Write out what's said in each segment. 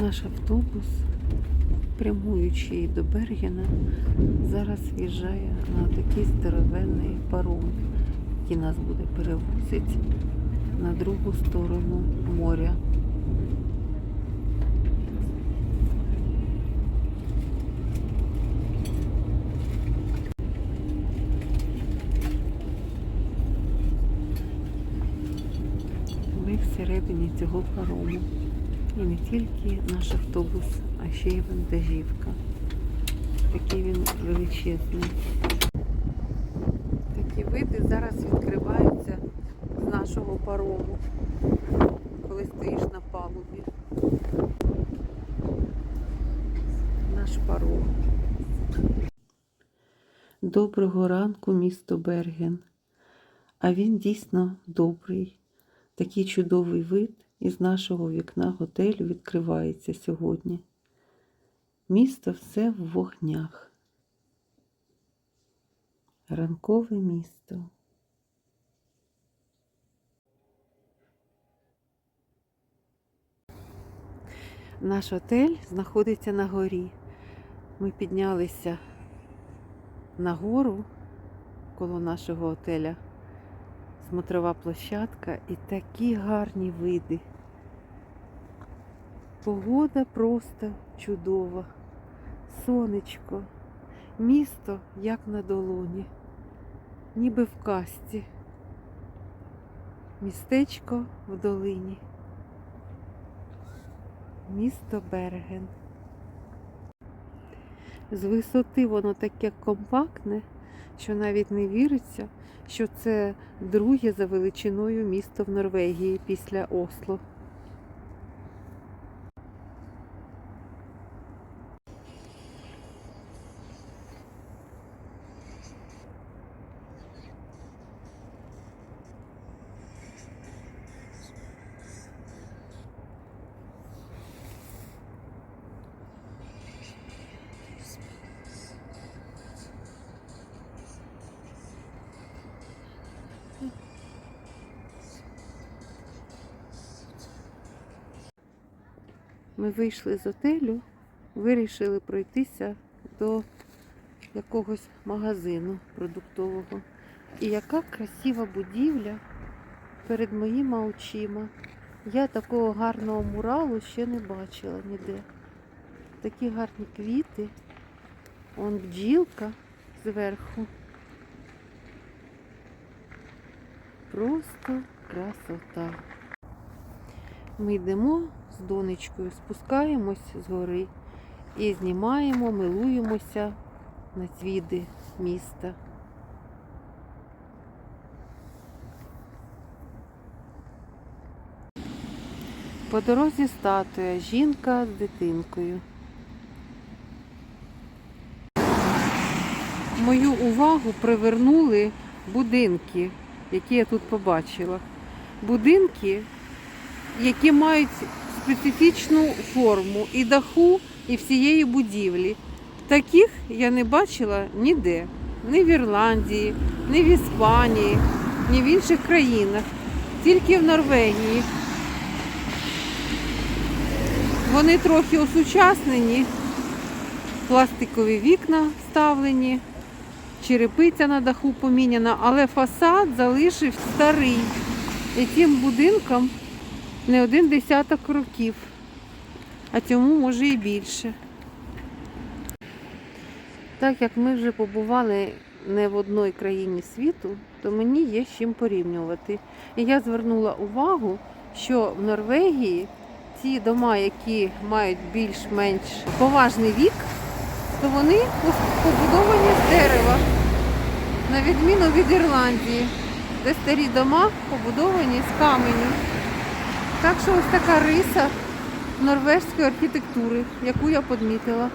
Наш автобус, прямуючи до Бергена, зараз в'їжджає на такий здоровенний паром, який нас буде перевозити на другу сторону моря. Ми всередині цього парому. І не тільки наш автобус, а ще й вантажівка. Такий він величезний. Такі види зараз відкриваються з нашого парому, коли стоїш на палубі. Наш паром. Доброго ранку, місто Берген. А він дійсно добрий. Такий чудовий вид із нашого вікна готелю відкривається сьогодні. Місто все в вогнях. Ранкове місто. Наш отель знаходиться на горі. Ми піднялися на гору коло нашого отеля смотрова площадка і такі гарні види. Погода просто чудова. Сонечко, місто як на долоні, ніби в касті. Містечко в долині. Місто Берген. З висоти воно таке компактне, що навіть не віриться, що це друге за величиною місто в Норвегії після Осло. Ми вийшли з отелю, вирішили пройтися до якогось магазину продуктового. І яка красива будівля перед моїми очима. Я такого гарного муралу ще не бачила ніде. Такі гарні квіти. Он бджілка зверху. Просто красота. Ми йдемо з донечкою, спускаємось з гори і знімаємо, милуємося на цвіди міста. По дорозі статуя, жінка з дитинкою. Мою увагу привернули будинки, які я тут побачила. Будинки, які мають специфічну форму і даху, і всієї будівлі. Таких я не бачила ніде. Ні в Ірландії, ні в Іспанії, ні в інших країнах, тільки в Норвегії. Вони трохи осучаснені, пластикові вікна вставлені, черепиця на даху поміняна, але фасад залишив старий. І цим будинкам не один десяток років, а цьому може і більше. Так як ми вже побували не в одній країні світу, то мені є з чим порівнювати. І я звернула увагу, що в Норвегії ті дома, які мають більш-менш поважний вік, то вони побудовані з дерева, на відміну від Ірландії, де старі дома побудовані з каменю. Так що ось така риса норвежської архітектури, яку я подмітила.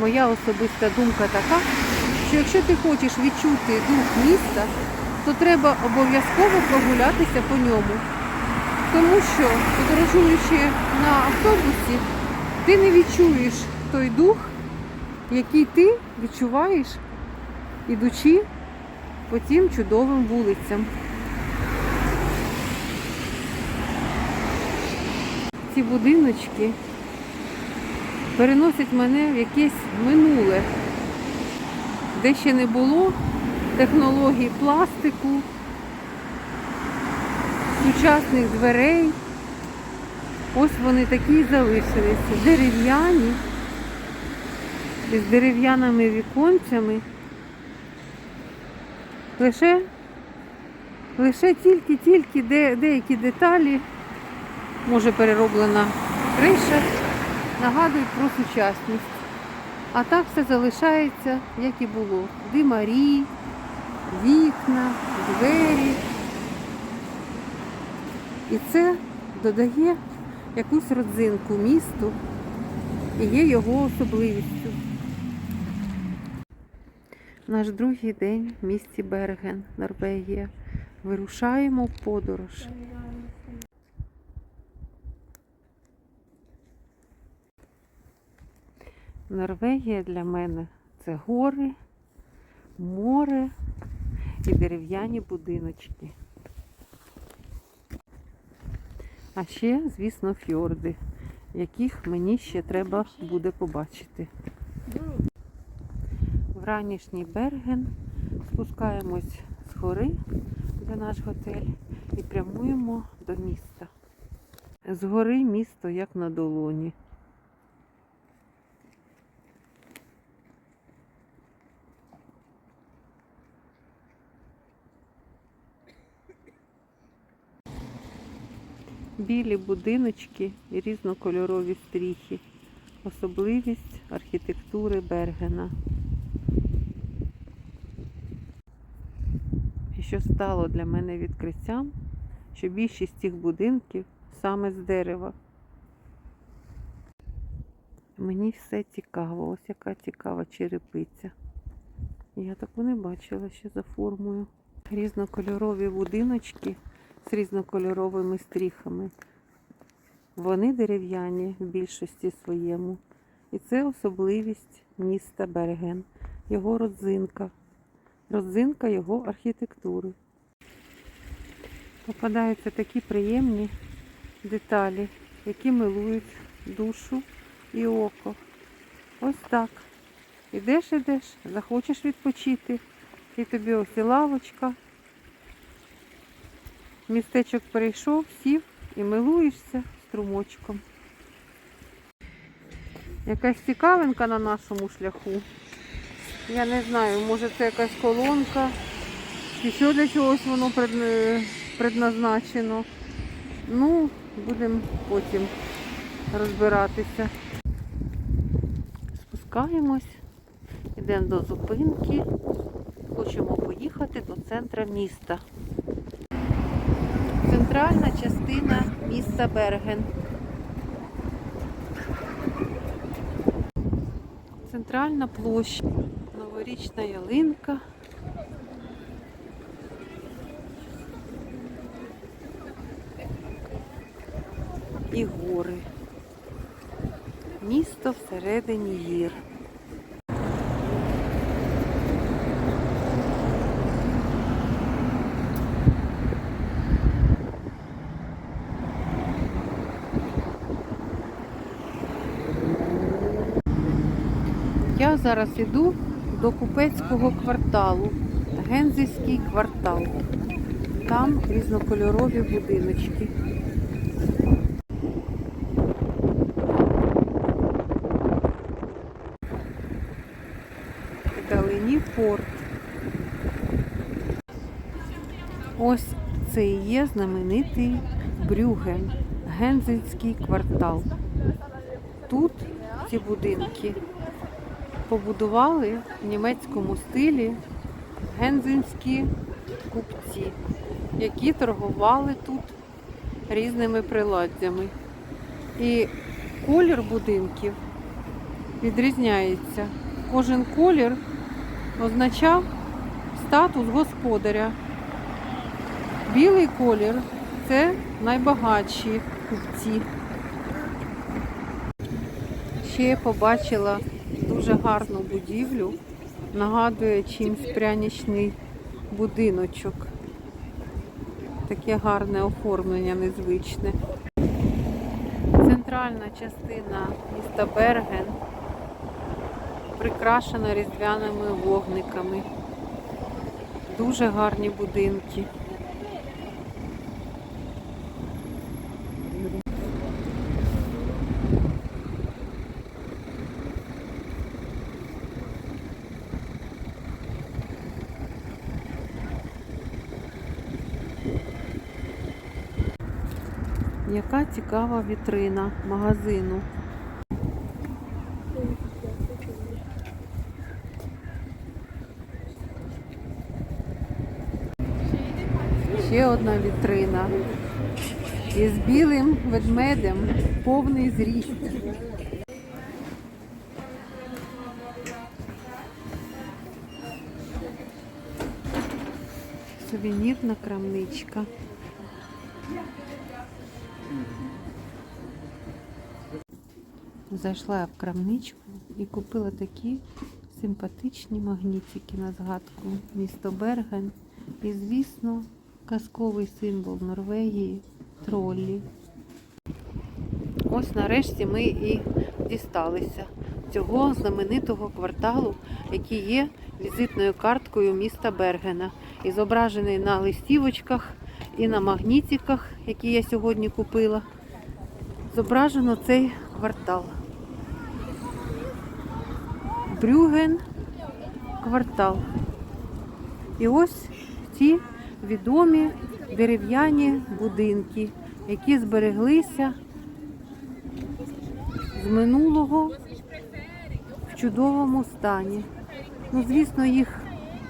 Моя особиста думка така, що якщо ти хочеш відчути дух міста, то треба обов'язково прогулятися по ньому. Тому що, подорожуючи на автобусі, ти не відчуєш той дух, який ти відчуваєш, ідучи по тим чудовим вулицям. Ці будиночки переносять мене в якесь минуле, де ще не було технологій пластику, сучасних дверей. Ось вони такі і залишилися. Дерев'яні, з дерев'яними віконцями. Лише, лише тільки-тільки де, деякі деталі, може перероблена криша, нагадують про сучасність. А так все залишається, як і було. Димарі, вікна, двері. І це додає якусь родзинку місту і є його особливістю. Наш другий день в місті Берген, Норвегія. Вирушаємо в подорож. Норвегія для мене це гори, море і дерев'яні будиночки. А ще, звісно, фьорди, яких мені ще треба буде побачити. Вранішній Берген. Спускаємось з гори, де наш готель, і прямуємо до міста. З гори місто як на долоні. Білі будиночки і різнокольорові стріхи. Особливість архітектури Бергена. І що стало для мене відкриттям, що більшість цих будинків саме з дерева. Мені все цікаво, ось яка цікава черепиця. Я таку не бачила ще за формою. Різнокольорові будиночки з різнокольоровими стріхами. Вони дерев'яні в більшості своєму. І це особливість міста Берген, його родзинка, родзинка його архітектури. Попадаються такі приємні деталі, які милують душу і око. Ось так. Ідеш, ідеш, захочеш відпочити, і тобі ось і лавочка. Містечок перейшов, сів і милуєшся струмочком. Якась цікавинка на нашому шляху. Я не знаю, може це якась колонка, чи що для чогось воно предназначено. Ну, будемо потім розбиратися. Спускаємось, йдемо до зупинки, хочемо поїхати до центра міста. Центральна частина міста Берген. Центральна площа, новорічна ялинка. І гори. Місто всередині гір. Я зараз іду до купецького кварталу, Гензівський квартал. Там різнокольорові будиночки. Вдалині порт. Ось це і є знаменитий Брюген, Гензельський квартал. Тут ці будинки побудували в німецькому стилі гензенські купці, які торгували тут різними приладдями. І колір будинків відрізняється. Кожен колір означав статус господаря. Білий колір це найбагатші купці. Ще я побачила дуже гарну будівлю, нагадує чимсь прянічний будиночок. Таке гарне оформлення незвичне. Центральна частина міста Берген прикрашена різдвяними вогниками. Дуже гарні будинки. Яка цікава вітрина магазину. Ще одна вітрина. Із білим ведмедем повний зріст. Сувенірна крамничка. Зайшла в крамничку і купила такі симпатичні магнітики на згадку. Місто Берген. І, звісно, казковий символ Норвегії троллі. Ось нарешті ми і дісталися цього знаменитого кварталу, який є візитною карткою міста Бергена. І зображений на листівочках і на магнітиках, які я сьогодні купила. Зображено цей квартал. Брюген квартал. І ось ці відомі дерев'яні будинки, які збереглися з минулого в чудовому стані. Ну, звісно, їх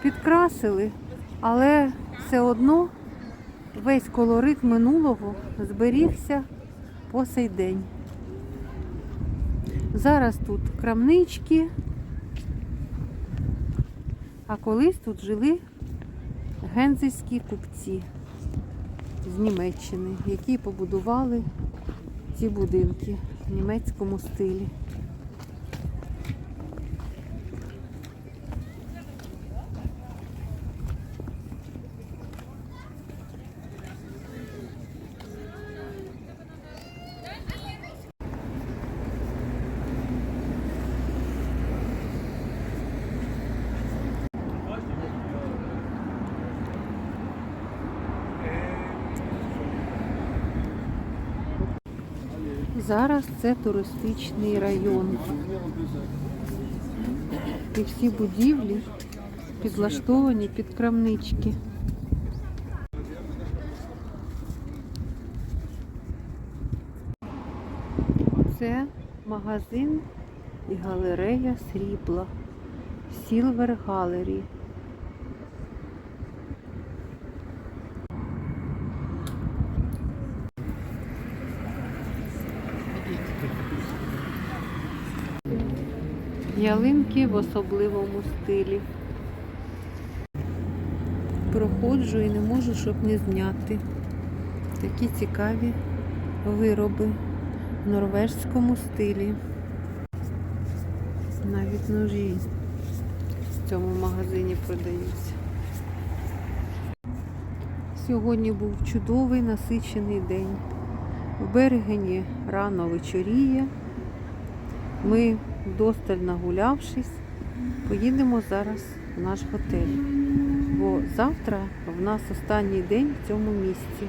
підкрасили, але все одно весь колорит минулого зберігся по сей день. Зараз тут крамнички, а колись тут жили гензельські купці з Німеччини, які побудували ці будинки в німецькому стилі. Зараз це туристичний район. І всі будівлі підлаштовані під крамнички. Це магазин і галерея срібла. Silver Gallery. Ялинки в особливому стилі. Проходжу і не можу, щоб не зняти. Такі цікаві вироби в норвежському стилі. Навіть ножі в цьому магазині продаються. Сьогодні був чудовий насичений день. В Берегені рано вечоріє. Ми, вдосталь нагулявшись, поїдемо зараз в наш готель. Бо завтра в нас останній день в цьому місці.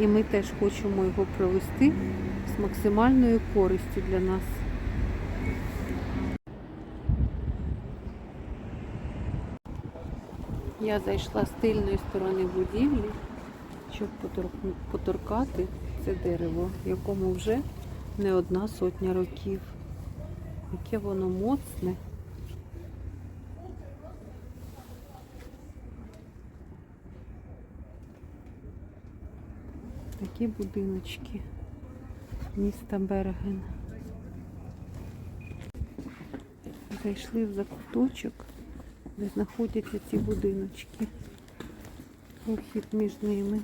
І ми теж хочемо його провести з максимальною користю для нас. Я зайшла з тильної сторони будівлі, щоб поторкати це дерево, якому вже не одна сотня років. Яке воно моцне. Такі будиночки міста Берген. Зайшли в закуточок, де знаходяться ці будиночки. Вхід між ними.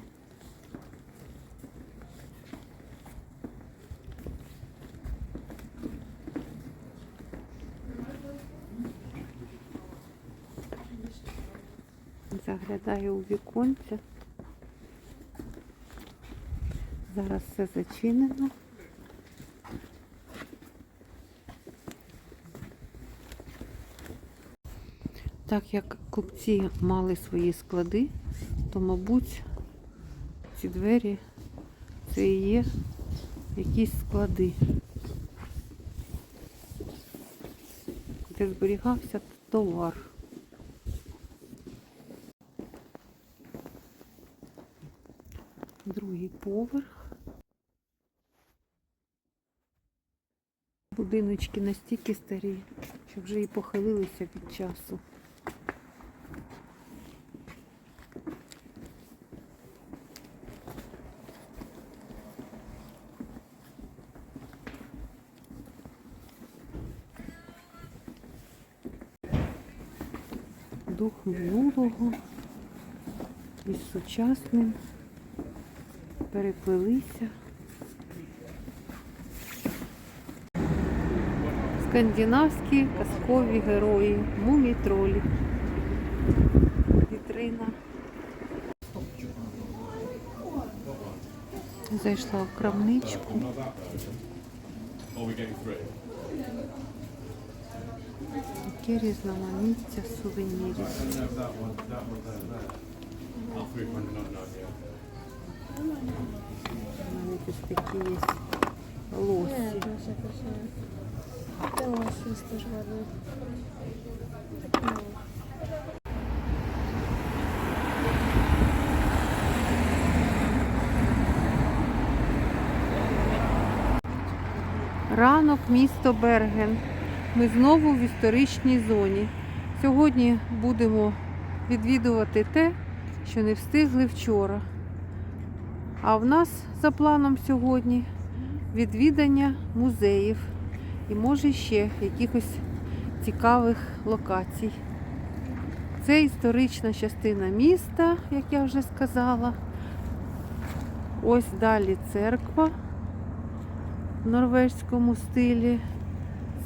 вилітає у віконця. Зараз все зачинено. Так як купці мали свої склади, то, мабуть, ці двері це і є якісь склади, де зберігався товар. Будиночки настільки старі, що вже і похилилися від часу. Дух минулого із сучасним переплелися. Скандинавські казкові герої, мумі тролі. Вітрина. Зайшла в крамничку. Таке різноманіття сувенірів. Навіть ось такі є лосі. Ранок, місто Берген. Ми знову в історичній зоні. Сьогодні будемо відвідувати те, що не встигли вчора. А в нас за планом сьогодні відвідання музеїв і може ще якихось цікавих локацій. Це історична частина міста, як я вже сказала. Ось далі церква в норвезькому стилі.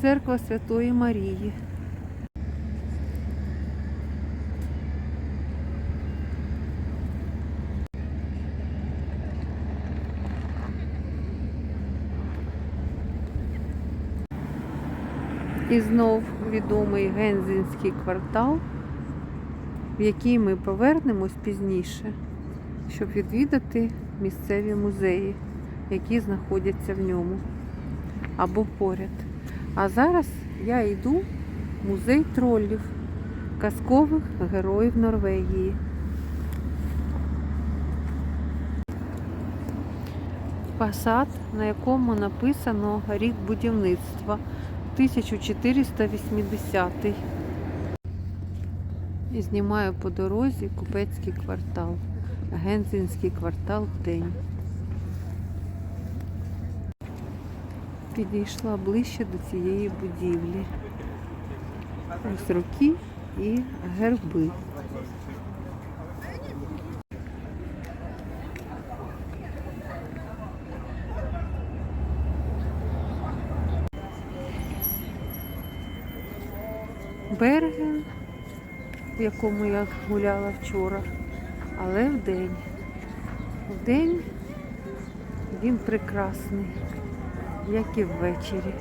Церква Святої Марії. І знов відомий Гензинський квартал, в який ми повернемось пізніше, щоб відвідати місцеві музеї, які знаходяться в ньому або поряд. А зараз я йду в музей троллів, казкових героїв Норвегії. Фасад, на якому написано рік будівництва 1480. І знімаю по дорозі купецький квартал, Гензинський квартал день. Підійшла ближче до цієї будівлі. Ось роки і герби. Берген, в якому я гуляла вчора, але вдень. Вдень він прекрасний, як і ввечері.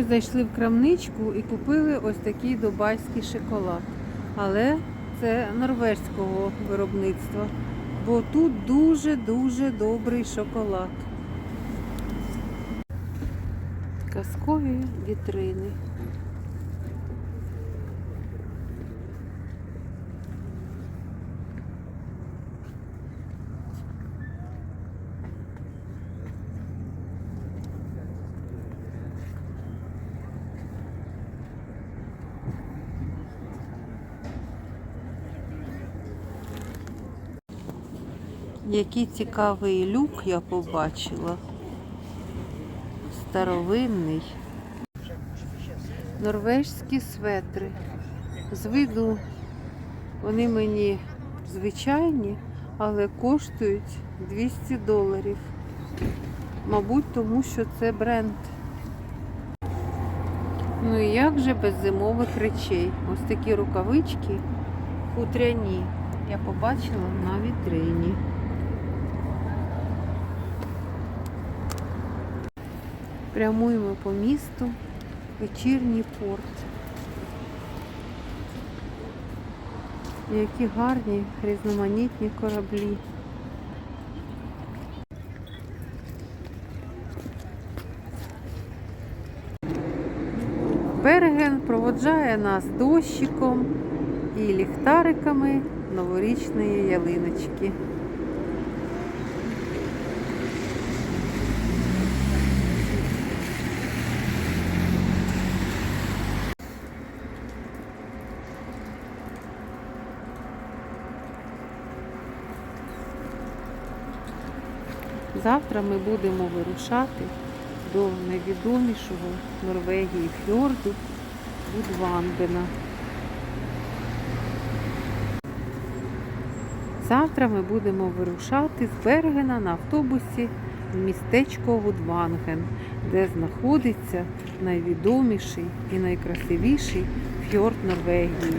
Ми зайшли в крамничку і купили ось такий дубайський шоколад. Але це норвезького виробництва. Бо тут дуже-дуже добрий шоколад. Казкові вітрини. Який цікавий люк я побачила. Старовинний. Норвежські светри. З виду вони мені звичайні, але коштують 200 доларів. Мабуть, тому що це бренд. Ну і як же без зимових речей? Ось такі рукавички хутряні. Я побачила на вітрині. Прямуємо по місту, вечірній порт. Які гарні різноманітні кораблі. Береген проводжає нас дощиком і ліхтариками новорічної ялиночки. Завтра ми будемо вирушати до найвідомішого Норвегії фьорду Гудвангена. Завтра ми будемо вирушати з Бергена на автобусі в містечко Гудванген, де знаходиться найвідоміший і найкрасивіший фьорд Норвегії.